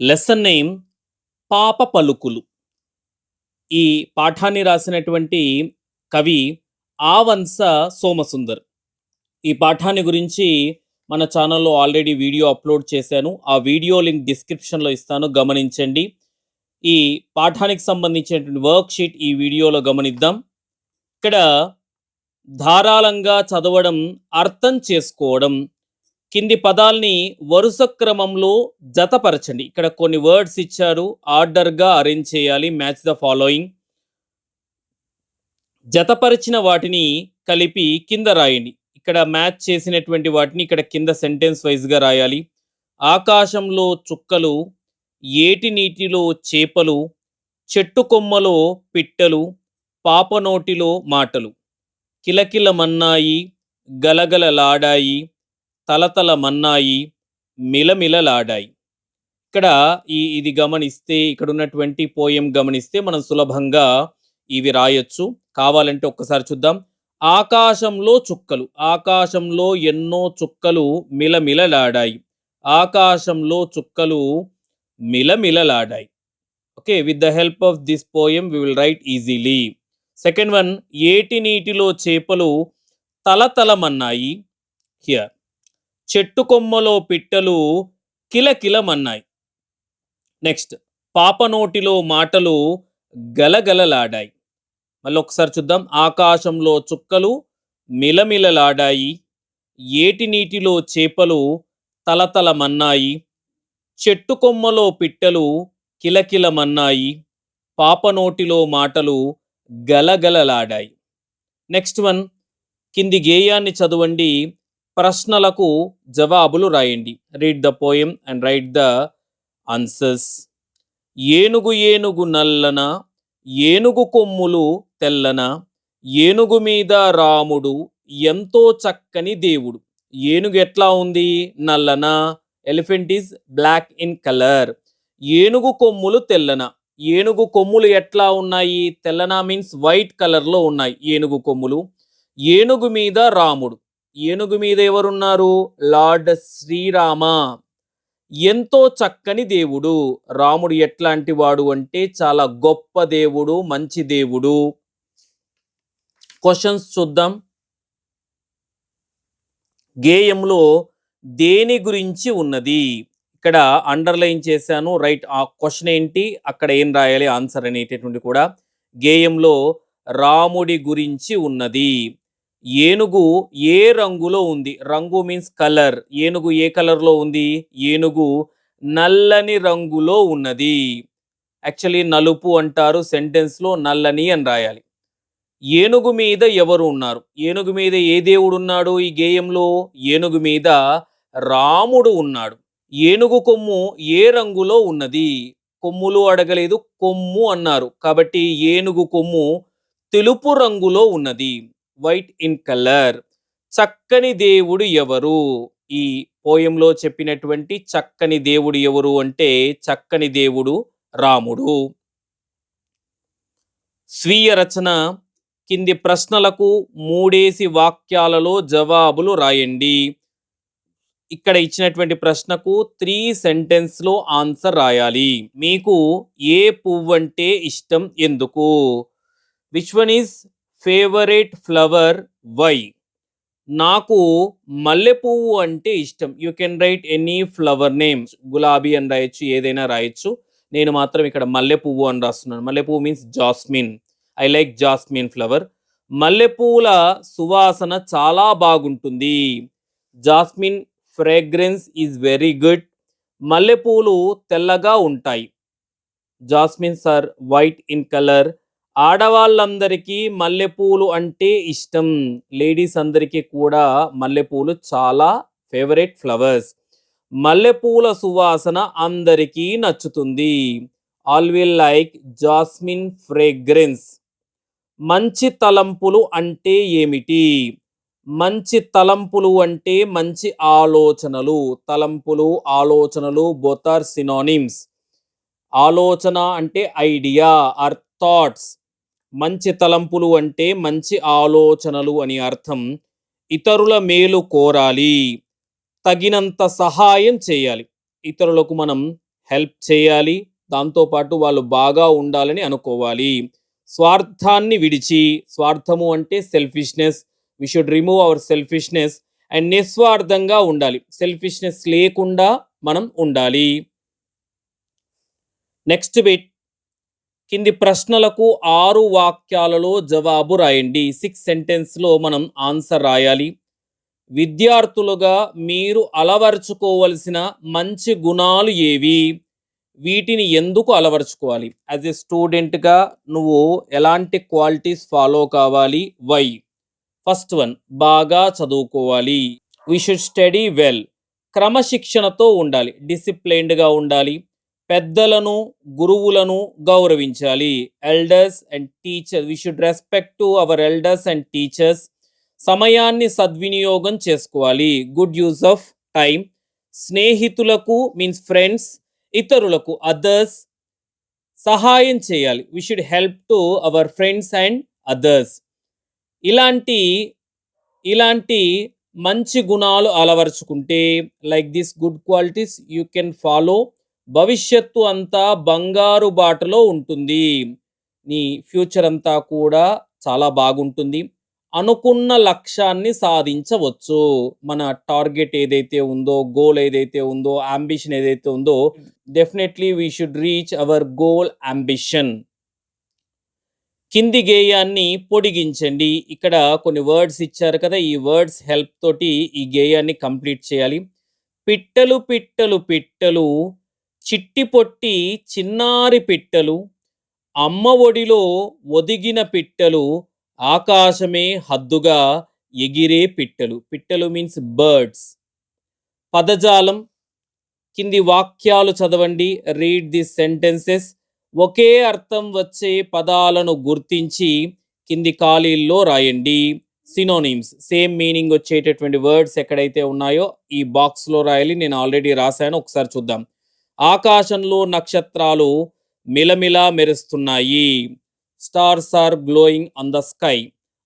Lesson name పాప పలుకులు ఈ పాఠాన్ని రాసినటువంటి కవి ఆవంశ సోమసుందర్. ఈ పాఠాన్ని గురించి మన ఛానల్లో ఆల్రెడీ వీడియో అప్లోడ్ చేశాను. ఆ వీడియో లింక్ డిస్క్రిప్షన్లో ఇస్తాను గమనించండి. ఈ పాఠానికి సంబంధించినటువంటి వర్క్ షీట్ ఈ వీడియోలో గమనిద్దాం. ఇక్కడ ధారాళంగా చదవడం అర్థం చేసుకోవడం కింది పదాల్ని వరుస క్రమంలో జతపరచండి. ఇక్కడ కొన్ని వర్డ్స్ ఇచ్చారు. ఆర్డర్గా అరేంజ్ చేయాలి. Match the following. జతపరిచిన వాటిని కలిపి కింద రాయండి. ఇక్కడ మ్యాచ్ చేసినటువంటి వాటిని ఇక్కడ కింద సెంటెన్స్ వైజ్గా రాయాలి. ఆకాశంలో చుక్కలు ఏటి నీటిలో చేపలు చెట్టు కొమ్మలో పిట్టలు పాపనోటిలో మాటలు. కిలకిల మన్నాయి గలగలలాడాయి తలతల మన్నాయి మిలమిలలాడాయి. ఇక్కడ ఈ ఇది గమనిస్తే ఇక్కడ ఉన్నటువంటి పోయం గమనిస్తే మనం సులభంగా ఇవి రాయొచ్చు. కావాలంటే ఒక్కసారి చూద్దాం. ఆకాశంలో చుక్కలు ఆకాశంలో ఎన్నో చుక్కలు మిలమిలలాడాయి. ఆకాశంలో చుక్కలు మిలమిలలాడాయి. Okay with the help of this poem we will write easily. Second one ఏటి నీటిలో చేపలు తలతలమన్నాయి హియర్. చెట్టు కొమ్మలో పిట్టలు కిలకిలమన్నాయి. నెక్స్ట్ పాప నోటిలో మాటలు గలగలలాడాయి. మళ్ళీ ఒకసారి చూద్దాం. ఆకాశంలో చుక్కలు మిలమిలలాడాయి. ఏటి నీటిలో చేపలు తలతలమన్నాయి. చెట్టు కొమ్మలో పిట్టలు కిలకిలమన్నాయి. పాప నోటిలో మాటలు గలగలలాడాయి. నెక్స్ట్ వన్ కింది గేయాన్ని చదవండి. ప్రశ్నలకు జవాబులు రాయండి. Read the poem and write the answers ఏనుగు ఏనుగు నల్లన ఏనుగు కొమ్ములు తెల్లన ఏనుగు మీద రాముడు ఎంతో చక్కని దేవుడు. ఏనుగు ఎట్లా ఉంది? నల్లన. Elephant is black in colour ఏనుగు కొమ్ములు తెల్లన. ఏనుగు కొమ్ములు ఎట్లా ఉన్నాయి? తెల్లన మీన్స్ వైట్ కలర్లో ఉన్నాయి ఏనుగు కొమ్ములు. ఏనుగు మీద రాముడు. ఏనుగు మీద ఎవరున్నారు? లార్డ్ శ్రీరామ. ఎంతో చక్కని దేవుడు. రాముడు ఎట్లాంటి వాడు అంటే చాలా గొప్ప దేవుడు మంచి దేవుడు. క్వశ్చన్స్ చూద్దాం. గేయంలో దేని గురించి ఉన్నది? ఇక్కడ అండర్లైన్ చేశాను రైట్ ఆ క్వశ్చన్ ఏంటి? అక్కడ ఏం రాయాలి? ఆన్సర్ అనేటటువంటి కూడా. గేయంలో రాముడి గురించి ఉన్నది. ఏనుగు ఏ రంగులో ఉంది? రంగు మీన్స్ కలర్ ఏనుగు ఏ కలర్లో ఉంది? ఏనుగు నల్లని రంగులో ఉన్నది. యాక్చువల్లీ నలుపు అంటారు సెంటెన్స్లో నల్లని అని రాయాలి. ఏనుగు మీద ఎవరు ఉన్నారు? ఏనుగు మీద ఏ దేవుడు ఉన్నాడు ఈ గేయంలో? ఏనుగు మీద రాముడు ఉన్నాడు. ఏనుగు కొమ్ము ఏ రంగులో ఉన్నది? కొమ్ములు అడగలేదు కొమ్ము అన్నారు. కాబట్టి ఏనుగు కొమ్ము తెలుపు రంగులో ఉన్నది. White in colour. చక్కని దేవుడు ఎవరు? ఈ పోయంలో చెప్పినటువంటి చక్కని దేవుడు ఎవరు అంటే చక్కని దేవుడు రాముడు. స్వీయ రచన కింది ప్రశ్నలకు మూడేసి వాక్యాలలో జవాబులు రాయండి. ఇక్కడ ఇచ్చినటువంటి ప్రశ్నకు త్రీ సెంటెన్స్లో ఆన్సర్ రాయాలి. మీకు ఏ పువ్వు అంటే ఇష్టం? ఎందుకు? Which one favourite flower why? నాకు మల్లె పువ్వు అంటే ఇష్టం. You can write any flower names గులాబీ అని రాయొచ్చు ఏదైనా రాయొచ్చు. నేను మాత్రం ఇక్కడ మల్లె పువ్వు అని రాస్తున్నాను. మల్లె పువ్వు means jasmine I like jasmine flower మల్లెపూల సువాసన చాలా బాగుంటుంది. Jasmine fragrance is very good మల్లెపూలు తెల్లగా ఉంటాయి. Jasmines are white in colour ఆడవాళ్ళందరికీ మల్లెపూలు అంటే ఇష్టం. లేడీస్ అందరికీ కూడా మల్లెపూలు చాలా ఫేవరెట్ ఫ్లవర్స్. మల్లెపూల సువాసన అందరికీ నచ్చుతుంది. All will like jasmine fragrance. మంచి తలంపులు అంటే ఏమిటి? మంచి తలంపులు అంటే మంచి ఆలోచనలు. తలంపులు ఆలోచనలు బోత్ ఆర్ సినోనిమ్స్ ఆలోచన అంటే ఐడియా ఆర్ థాట్స్ మంచి తలంపులు అంటే మంచి ఆలోచనలు అని అర్థం. ఇతరుల మేలు కోరాలి. తగినంత సహాయం చేయాలి. ఇతరులకు మనం హెల్ప్ చేయాలి. దాంతోపాటు వాళ్ళు బాగా ఉండాలని అనుకోవాలి. స్వార్థాన్ని విడిచి స్వార్థము అంటే selfishness we should remove our selfishness and నిస్వార్థంగా ఉండాలి. సెల్ఫిష్నెస్ లేకుండా మనం ఉండాలి. నెక్స్ట్ బిట్ కింది ప్రశ్నలకు ఆరు వాక్యాలలో జవాబు రాయండి. సిక్స్ సెంటెన్స్లో మనం ఆన్సర్ రాయాలి. విద్యార్థులుగా మీరు అలవరుచుకోవలసిన మంచి గుణాలు ఏవి? వీటిని ఎందుకు అలవరుచుకోవాలి? యాజ్ ఎ స్టూడెంట్గా నువ్వు ఎలాంటి క్వాలిటీస్ ఫాలో కావాలి? వై ఫస్ట్ వన్ బాగా చదువుకోవాలి. వి షుడ్ స్టడీ వెల్ క్రమశిక్షణతో ఉండాలి. డిసిప్లైన్డ్గా ఉండాలి. పెద్దలను గురువులను గౌరవించాలి. Elders and teacher we should respect to our elders and teachers సమయాన్ని సద్వినియోగం చేసుకోవాలి. గుడ్ యూజ్ ఆఫ్ టైం స్నేహితులకు మీన్స్ ఫ్రెండ్స్ ఇతరులకు అదర్స్ సహాయం చేయాలి. We should help to our friends and others ఇలాంటి ఇలాంటి మంచి గుణాలు అలవరుచుకుంటే like this good qualities you can follow భవిష్యత్తు అంతా బంగారు బాటలో ఉంటుంది. నీ ఫ్యూచర్ అంతా కూడా చాలా బాగుంటుంది. అనుకున్న లక్ష్యాన్ని సాధించవచ్చు. మన టార్గెట్ ఏదైతే ఉందో గోల్ ఏదైతే ఉందో అంబిషన్ ఏదైతే ఉందో definitely we should reach our goal ambition. కింది గేయాన్ని పొడిగించండి. ఇక్కడ కొన్ని వర్డ్స్ ఇచ్చారు కదా ఈ వర్డ్స్ హెల్ప్ తోటి ఈ గేయాన్ని కంప్లీట్ చేయాలి. పిట్టలు పిట్టలు పిట్టలు చిట్టి పొట్టి చిన్నారి పిట్టలు అమ్మ ఒడిలో ఒదిగిన పిట్టలు ఆకాశమే హద్దుగా ఎగిరే పిట్టలు. పిట్టలు మీన్స్ బర్డ్స్ పదజాలం కింది వాక్యాలు చదవండి రీడ్ ది సెంటెన్సెస్ ఒకే అర్థం వచ్చే పదాలను గుర్తించి కింది ఖాళీల్లో రాయండి. సినోనిమ్స్ సేమ్ మీనింగ్ వచ్చేటటువంటి వర్డ్స్ ఎక్కడైతే ఉన్నాయో ఈ బాక్స్లో రాయాలి. నేను ఆల్రెడీ రాశాను. ఒకసారి చూద్దాం. ఆకాశంలో నక్షత్రాలు మిలమిలా మెరుస్తున్నాయి. Stars are glowing on the sky.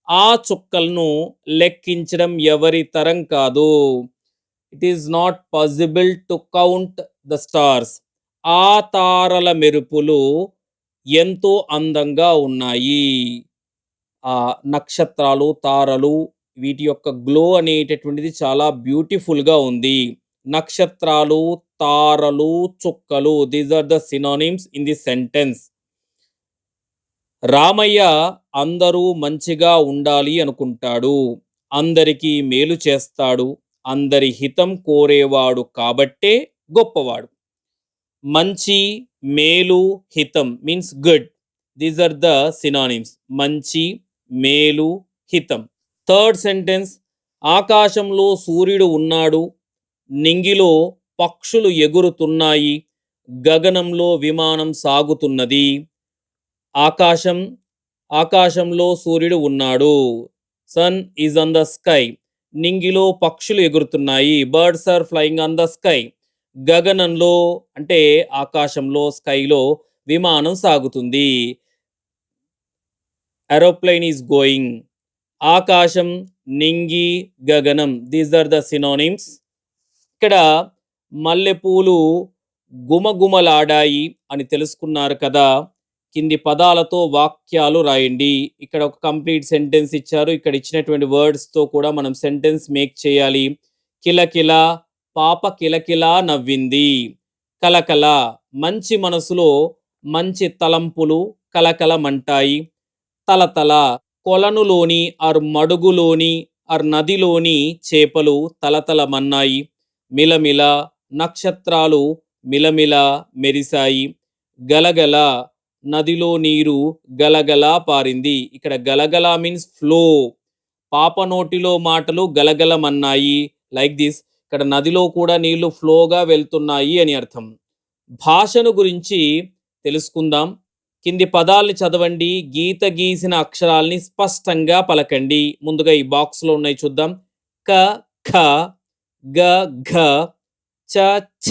ఆ చుక్కలను లెక్కించడం ఎవరి తరం కాదు. It is not possible to count the stars. ఆ తారల మెరుపులు ఎంతో అందంగా ఉన్నాయి. ఆ నక్షత్రాలు తారలు వీటి యొక్క గ్లో అనేటటువంటిది చాలా బ్యూటిఫుల్గా ఉంది. నక్షత్రాలు తారలు చుక్కలు. These are the synonyms in the sentence Ramayya అందరూ మంచిగా ఉండాలి అనుకుంటాడు. అందరికీ మేలు చేస్తాడు. అందరి హితం కోరేవాడు కాబట్టే గొప్పవాడు. మంచి మేలు హితం means good these are the synonyms మంచి మేలు హితం. థర్డ్ సెంటెన్స్ ఆకాశంలో సూర్యుడు ఉన్నాడు. నింగిలో పక్షులు ఎగురుతున్నాయి గగనంలో విమానం సాగుతున్నది. ఆకాశం ఆకాశంలో సూర్యుడు ఉన్నాడు. Sun is on the sky నింగిలో పక్షులు ఎగురుతున్నాయి. Birds are flying on the sky గగనంలో అంటే ఆకాశంలో స్కైలో విమానం సాగుతుంది. ఏరోప్లైన్ ఈజ్ గోయింగ్ ఆకాశం నింగి గగనం దీస్ ఆర్ ద సినోనిమ్స్ ఇక్కడ మల్లెపూలు గుమగుమలాడాయి అని తెలుసుకున్నారు కదా. కింది పదాలతో వాక్యాలు రాయండి. ఇక్కడ ఒక కంప్లీట్ సెంటెన్స్ ఇచ్చారు. ఇక్కడ ఇచ్చినటువంటి వర్డ్స్తో కూడా మనం సెంటెన్స్ మేక్ చేయాలి. కిలకిల పాప కిలకిలా నవ్వింది. కలకల మంచి మనసులో మంచి తలంపులు కలకలమంటాయి. తలతల కొలనులోని ఆర్ మడుగులోని ఆర్ నదిలోని చేపలు తలతలమన్నాయి. మిలమిల నక్షత్రాలు మిలమిల మెరిశాయి. గలగల నదిలో నీరు గలగల పారింది. ఇక్కడ గలగల మీన్స్ ఫ్లో. పాప నోటిలో మాటలు గలగలమన్నాయి. లైక్ దిస్ ఇక్కడ నదిలో కూడా నీళ్ళు ఫ్లోగా వెళ్తున్నాయి అని అర్థం. భాషను గురించి తెలుసుకుందాం. కింది పదాల్ని చదవండి. గీత గీసిన అక్షరాల్ని స్పష్టంగా పలకండి. ముందుగా ఈ బాక్స్లో ఉన్నాయి చూద్దాం. క ఖ గ ఘ. చ ఛ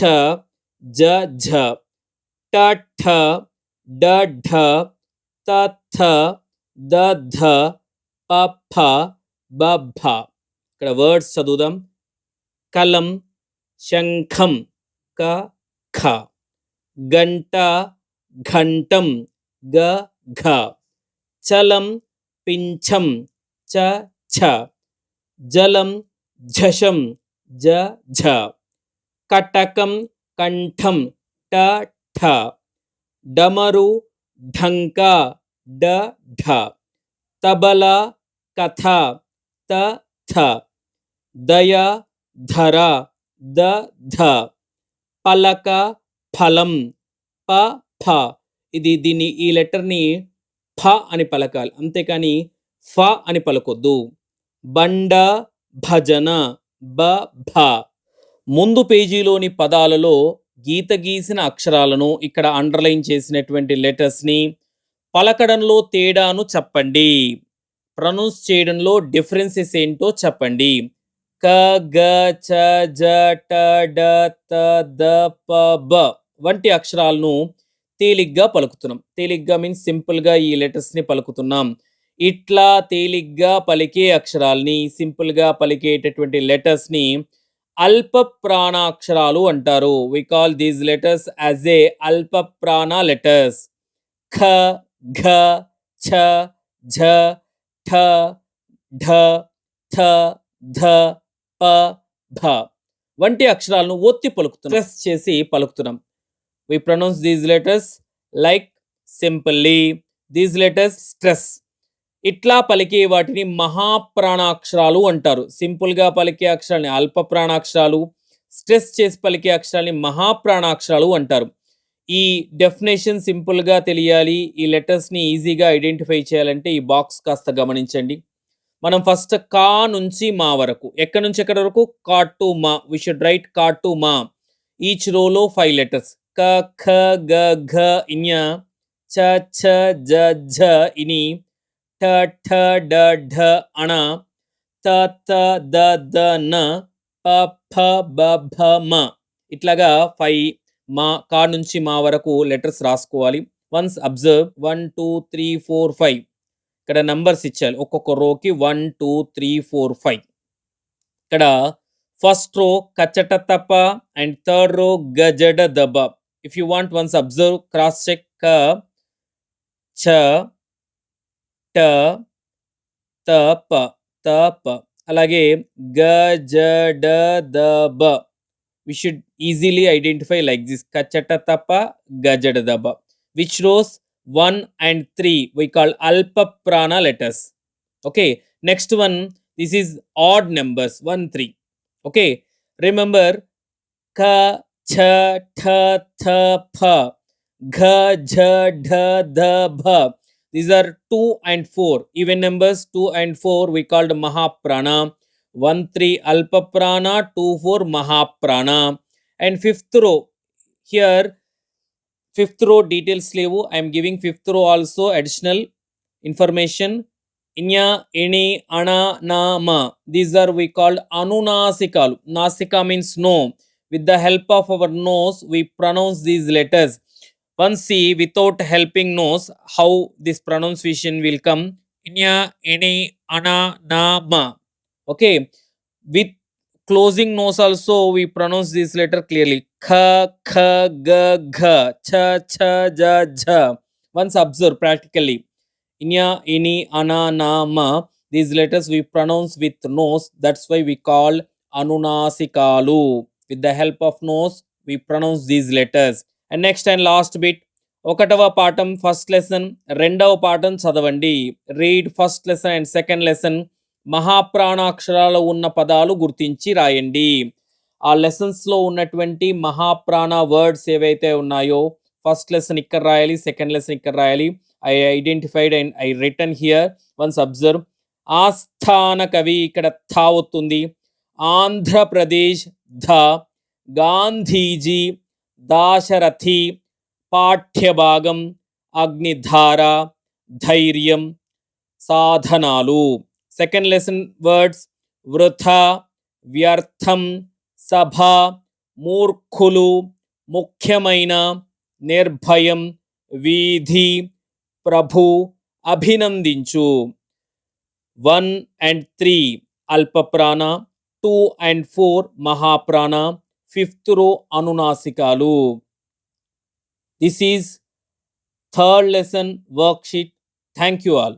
జ ఝ ట ఠ డ ఢ త థ ద ధ ప ఫ బ భ ఇక్కడ వర్డ్స్ చదువుదాం. కలం శంఖం క ఖ. గంట ఘంటం గ ఘ. చలం పింఛం చ ఛ. జలం ఝషం జ ఝ. కటకం కంఠం ట ఠ. డమరు ఢంక డ ఢ. తబల కథ త థ. దయ ధర ద ధ. పలక ఫలం ప ఫ. ఇది దీన్ని ఈ లెటర్ని ఫ అని పలకాలి. అంతేకాని ఫ అని పలకొద్దు. బండ భజన బ భ. ముందు పేజీలోని పదాలలో గీత గీసిన అక్షరాలను ఇక్కడ అండర్లైన్ చేసినటువంటి లెటర్స్ని పలకడంలో తేడాను చెప్పండి. ప్రొనౌన్స్ చేయడంలో డిఫరెన్సెస్ ఏంటో చెప్పండి. క గ చ జ ట డ త ద ప బ వంటి అక్షరాలను తేలిగ్గా పలుకుతున్నాం. తేలిగ్గా మీన్స్ సింపుల్గా ఈ లెటర్స్ని పలుకుతున్నాం. ఇట్లా తేలిగ్గా పలికే అక్షరాల్ని సింపుల్గా పలికేటటువంటి లెటర్స్ని అల్ప ప్రాణాక్షరాలు అంటారు. We call these letters as a అల్ప ప్రాణ లెటర్స్ ఖ ఘ ఛ ఝ ఠ ఢ థ ధ ప భ. వంటి అక్షరాలను ఒత్తి పలుకుతున్నాం. స్ట్రెస్ చేసి పలుకుతున్నాం. We pronounce these letters like simply these letters stress ఇట్లా పలికే వాటిని మహాప్రాణాక్షరాలు అంటారు. సింపుల్గా పలికే అక్షరాలని అల్ప ప్రాణాక్షరాలు స్ట్రెస్ చేసి పలికే అక్షరాలని మహాప్రాణాక్షరాలు అంటారు. ఈ డెఫినేషన్ సింపుల్గా తెలియాలి. ఈ లెటర్స్ని ఈజీగా ఐడెంటిఫై చేయాలంటే ఈ బాక్స్ కాస్త గమనించండి. మనం ఫస్ట్ కా నుంచి మా వరకు ఎక్కడి నుంచి ఎక్కడి వరకు? కా టు మా. వి షుడ్ రైట్ కా టు మా. ఈచ్ రోలో ఫైవ్ లెటర్స్ క ఖ గ ఘ ఇన్య చ ఛ జ ఝ ఇని ఠ ఠ డ ఢ అణ త త ద ద న ప ఫ బ భ మ ఇట్లాగా ఫైవ్ మా కా నుంచి మా వరకు లెటర్స్ రాసుకోవాలి. Once observe one two three four five. ఇక్కడ నంబర్స్ ఇచ్చారు. ఒక్కొక్క రోకి one two three four five. ఇక్కడ ఫస్ట్ రో కచ్చట తప్ప అండ్ థర్డ్ రో గజడ దబ. If you want once observe cross check క చ ట త ప త ప అలాగే గజడ దబ we should easily identify like this kachata tapa gajada daba which rows 1 and 3 we call alpa prana letters okay next one this is odd numbers 1 3 okay remember ka cha tha tha pha gha jha dha dha bha These are 2 and 4 even numbers 2 and 4 we called mahaprana. 1 3 alpa prana 2 4 mahaprana. And fifth row here fifth row details levu. I am giving fifth row also additional information. Inya ini ana na ma. These are we called anunasikalu. Nasika means no. With the help of our nose we pronounce these letters once see without helping nose how this pronunciation will come. Inya ini ana na ma. Okay. With closing nose also we pronounce this letter clearly. Kha kha ga gha. Cha cha ja jha once observe practically. Inya ini ana na ma. These letters we pronounce with nose that's why we call anunasikalu. With the help of nose we pronounce these letters next next last last ఒకటవ పాఠం first lesson రెండవ పాఠం చదవండి. Read first lesson and second lesson మహాప్రాణాక్షరాలు ఉన్న పదాలు గుర్తించి రాయండి. ఆ లెసన్స్లో ఉన్నటువంటి మహాప్రాణ వర్డ్స్ ఏవైతే ఉన్నాయో ఫస్ట్ లెసన్ ఇక్కడ రాయాలి సెకండ్ లెసన్ ఇక్కడ రాయాలి. I identified and I return here once observe ఆస్థాన కవి ఇక్కడ థా వస్తుంది ఆంధ్రప్రదేశ్ ధ గాంధీజీ దాశరథి పాఠ్యభాగం అగ్నిధార ధైర్యం సాధనాలు. సెకండ్ లెసన్ వర్డ్స్ వృథ వ్యర్థం సభ మూర్ఖులు ముఖ్యమైన నిర్భయం వీధి ప్రభు అభినందించు. One and three అల్పప్రాణ. Two and four మహాప్రాణ. Fifth row అనునాసికాలు. This is third lesson worksheet thank you all